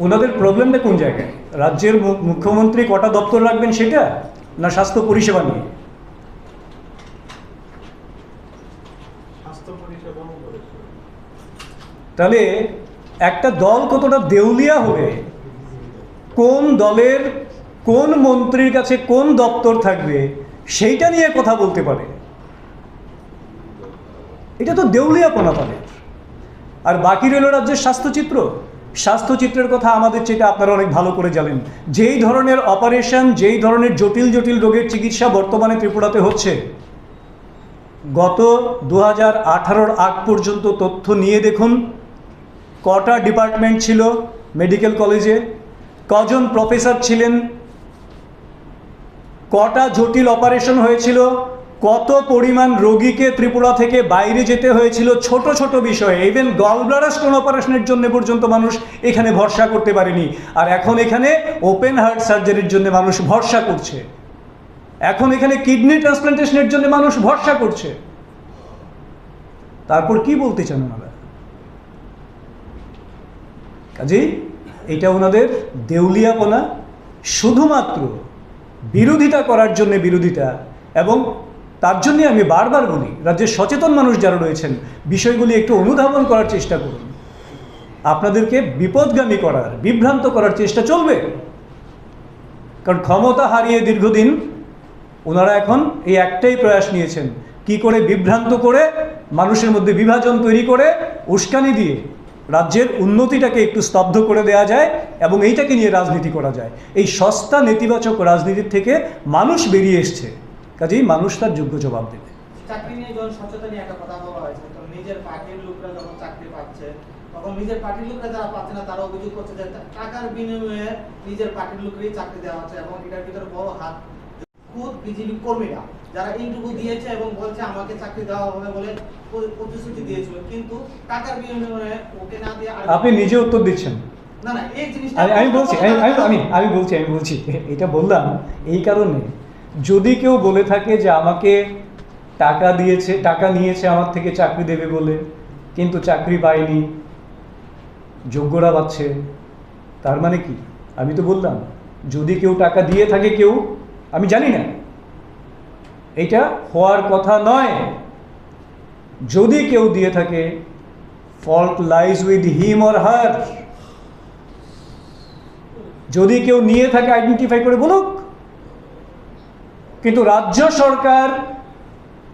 ওনাদের প্রবলেমটা কোন জায়গায়? রাজ্যের মুখ্যমন্ত্রী কটা দপ্তর রাখবেন সেটা না স্বাস্থ্য পরিষেবা নিয়ে? তাহলে একটা দল কতটা দেউলিয়া হবে? কোন দলের কোন মন্ত্রীর কাছে কোন দপ্তর থাকবে সেইটা নিয়ে কথা বলতে পারে। এটা তো দেউলিয়াপনা তাদের। আর বাকি রইল রাজ্যের স্বাস্থ্যচিত্র। স্বাস্থ্যচিত্রের কথা আমাদের চেয়ে আপনারা অনেক ভালো করে জানেন। যেই ধরনের অপারেশন, যেই ধরনের জটিল জটিল রোগের চিকিৎসা বর্তমানে ত্রিপুরাতে হচ্ছে, গত দু হাজার আগ পর্যন্ত তথ্য নিয়ে দেখুন। কটা ডিপার্টমেন্ট ছিল মেডিকেল কলেজে, কজন প্রফেসর ছিলেন, কটা জটিল অপারেশন হয়েছিল কত পরিমাণ রোগীকে ত্রিপুরা থেকে বাইরে যেতে হয়েছিল? ছোট ছোট বিষয়ে। ইভেন গলব্লাডার স্টোন অপারেশনের জন্য পর্যন্ত মানুষ এখানে ভরসা করতে পারেনি। আর এখন এখানে ওপেন হার্ট সার্জারির জন্য মানুষ ভরসা করছে। এখন এখানে কিডনি ট্রান্সপ্লান্টেশনের জন্য মানুষ ভরসা করছে। তারপর কি বলতে চান ওনারা? কাজেই এটা ওনাদের দেউলিয়াপনা, শুধুমাত্র বিরোধিতা করার জন্য বিরোধিতা এবং তার জন্যে আমি বারবার বলি, রাজ্যের সচেতন মানুষ যারা রয়েছেন, বিষয়গুলি একটু অনুধাবন করার চেষ্টা করুন। আপনাদেরকে বিপদগামী করার, বিভ্রান্ত করার চেষ্টা চলবে। কারণ ক্ষমতা হারিয়ে দীর্ঘদিন ওনারা এখন এই একটাই প্রয়াস নিয়েছেন, কি করে বিভ্রান্ত করে, মানুষের মধ্যে বিভাজন তৈরি করে, উস্কানি দিয়ে রাজ্যের উন্নতিটাকে একটু স্তব্ধ করে দেওয়া যায় এবং এইটাকে নিয়ে রাজনীতি করা যায়। এই সস্তা নেতিবাচক রাজনীতির থেকে মানুষ বেরিয়ে এসছে। কাজেই মানুষ তার যোগ্য জবাব দেবে। চাকরি নিয়ে যখন একটা কথা বলা হয়েছে তো নিজের পার্টির লোকরা যখন চাকরি পাচ্ছে তখন নিজের পার্টির লোকরা যারা পাচ্ছে না তারা অভিযোগ করছে যে টাকার বিনিময়ে নিজের পার্টির লোককেই চাকরি দেওয়া হচ্ছে এবং এটার ভিতরে বড় হাত খুদ বিজেপি কর্মীরা যারা ইন্টারভিউ দিয়েছে এবং বলছে আমাকে চাকরি দেওয়া হবে বলে প্রতিশ্রুতি দিয়েছিল কিন্তু টাকার বিনিময়ে ওকে না দিয়ে আপনি নিজে উত্তর দিচ্ছেন। না না এই জিনিসটা আমি বলছি আমি আমি বলছি আমি বলছি এটা বললাম এই কারণে। যদি কেউ বলে থাকে যে আমাকে টাকা দিয়েছে, টাকা নিয়েছে আমার থেকে চাকরি দেবে বলে, কিন্তু চাকরি পায়নি, যোগ্যরা পাচ্ছে, তার মানে কি? আমি তো বললাম, যদি কেউ টাকা দিয়ে থাকে কেউ, আমি জানি না। এটা হওয়ার কথা নয়। যদি কেউ দিয়ে থাকে fault lies with him or her যদি কেউ নিয়ে থাকে আইডেন্টিফাই করে বলুক। কিন্তু রাজ্য সরকার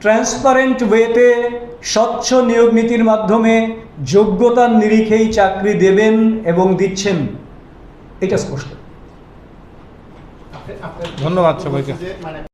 ট্রান্সপারেন্ট ওয়েতে স্বচ্ছ নিয়োগ নীতির মাধ্যমে যোগ্যতার নিরিখেই চাকরি দেবেন এবং দিচ্ছেন এটা স্পষ্ট ধন্যবাদ সবাইকে।